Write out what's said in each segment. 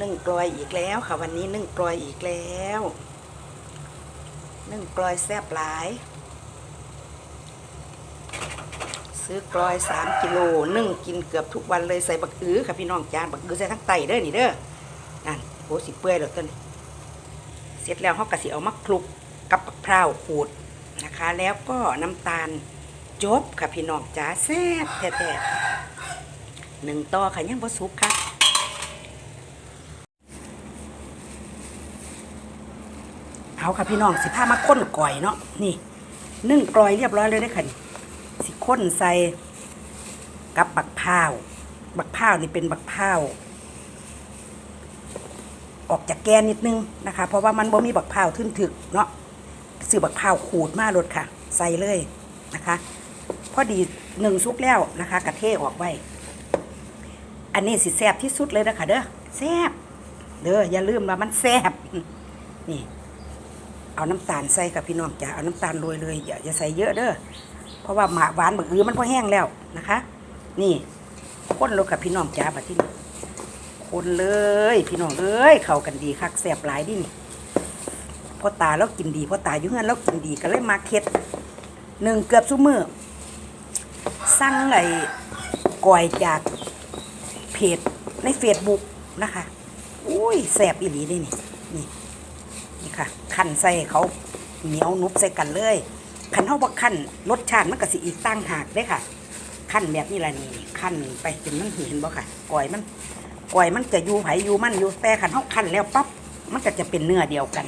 นึ่งกลอยอีกแล้วค่ะวันนี้นึ่งกลอยอีกแล้วนึ่งกลอยแซ่บหลาย ซื้อกลอยสามกิโลนึ่งกินเกือบทุกวันเลยใส่บักอื้อค่ะพี่น้องจานบักอื้อใส่ทั้งไตเด้อนี่เด้อนั่นโหสิเปื่อยแล้วต้นเสร็จแล้วเขากะสิเอามาคลุกกับบักพร้าวขูดนะคะ แล้วก็น้ำตาลจบค่ะพี่น้องจ้าแซ่บแท้ๆหนึ่งต่อค่ะยังบ่สุกค่ะ เอาค่ะพี่น้องสิผ้ามาค้นก่อยเนาะนี่นึ่งกลอยเรียบร้อยเลยได้ค่ะสิค้นใส่กับบักพร้าว บักพร้าวนี่เป็นบักพร้าวออกจากแกนนิดนึงนะคะ เพราะว่ามันบ่มีบักพร้าวทึนถึกเนาะซื้อบักพร้าวขูดมาลดค่ะ ใส่เลยนะคะ พอดีหนึ่งซุกแล้วนะคะกระเทออกไว้ อันนี้สิแซบที่สุดเลยนะคะเด้อแซบเด้ออย่าลืมว่ามันแซบนี่ เอาน้ำตาลใส่กับพี่น้องจ้ะเอาน้ำตาลโรยเลยอย่าอย่าใส่เยอะเด้อเพราะว่าหมาหวานบักอือมันพอแห้งแล้วนะคะ นี่คนลงกับพี่น้องจ้าบัดที่นี่คนเลยพี่น้องเอ้ยเข้ากันดีคักแซ่บหลายดินี่พ่อตาแล้วกินดีพ่อตาอยู่เฮือนแล้วกินดีก็เลยมาเค็ดหนึ่งเกือบซุมือสั่งไอ้ก่อยจากเพจในเฟซบุ๊กนะคะ อุ้ยแซ่บอีหลีเด้นี่นี่ นี่ค่ะขั้นใส่เขาเหนียวนุบใส่กันเลยขันเท่าบักขั้นรสชาติมันก็สิอีกตั้งหากได้ค่ะขั้นแบบนี้แหละนี่ขั้นไปจนมันเห็นบ่ค่ะก่อยมันก่อยมันจะอยู่ไผอยู่มันอยู่แต่ขันเท่าขั้นแล้วปั๊บมันก็จะเป็นเนื้อเดียวกัน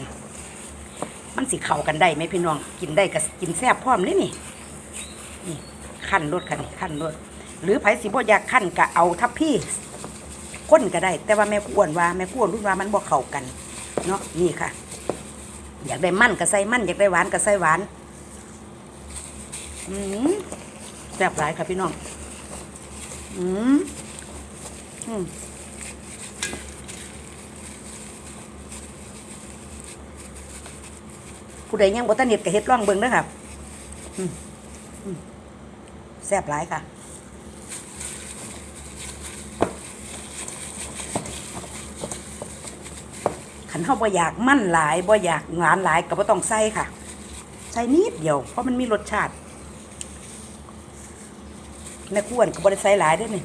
มันสิเข้ากันได้ไหมพี่น้องกินได้กับกินแซ่บพร้อมเลยนี่นี่ขั้นรสค่ะนี่ขั้นรสหรือไผสิบ่อยากขั้นก็เอาทับพี่ก้นก็ได้ แต่ว่าแม่กวนว่าแม่กวนรุ่นว่ามันบ่เข้ากันเนาะนี่ค่ะ อยากได้มันก็ใส่มันอยากได้หวานก็ใส่หวานอืมแซ่บหลายค่ะพี่น้องอืมอืมผู้ใดยังบ่ทันเน็ตก็เฮ็ดร่องเบิ่งเด้อค่ะอืมอืมแซ่บหลายค่ะ ขันเขาบ่อยากมั่นหลายบ่อยากหวานหลายก็บ่ต้องใส่ค่ะ ใส่นิดเดียว เพราะมันมีรสชาติแม่กวนก็บ่ได้ใส่หลายด้วยนี่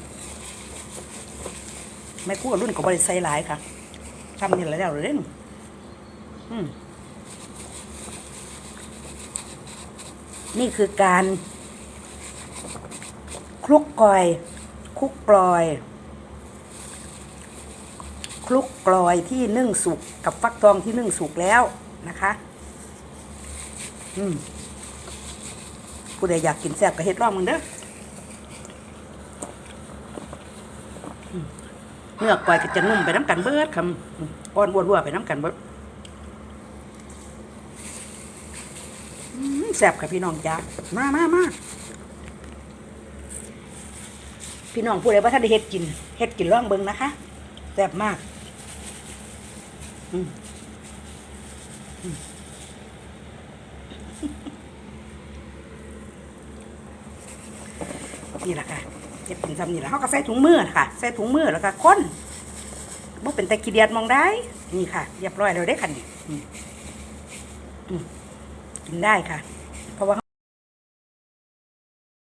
แม่กวนรุ่นก็บ่ได้ใส่หลายค่ะทำนี่แหละแล้วเลยนี่อืมนี่คือการคลุกกลอยคลุกกลอย คลุกกลอยที่นึ่งสุกกับฟักทองที่นึ่งสุกแล้วนะคะ อืมผู้ใดอยากกินแซ่บก็เฮ็ดร่องมึงเด้ออืมเนื้อกลอยก็จะนุ่มไปน้ำกันเบิดคำอ้อนวัววัวไปน้ำกันเบิดแซ่บค่ะพี่น้องจ้ามามามาพี่น้องผู้ใดว่าท่านได้เฮ็ดกินเฮ็ดกินร่องเบิงนะคะแซ่บมาก นี่แหละค่ะจะเป็นซ้ำนี่แหละเขาก็ใส่ถุงมือค่ะใส่ถุงมือแล้วก็ค้นบ่เป็นแต่กีเดียดมองได้ นี่ค่ะ เรียบร้อยแล้วได้ค่ะนี่อืมอืมกินได้ค่ะ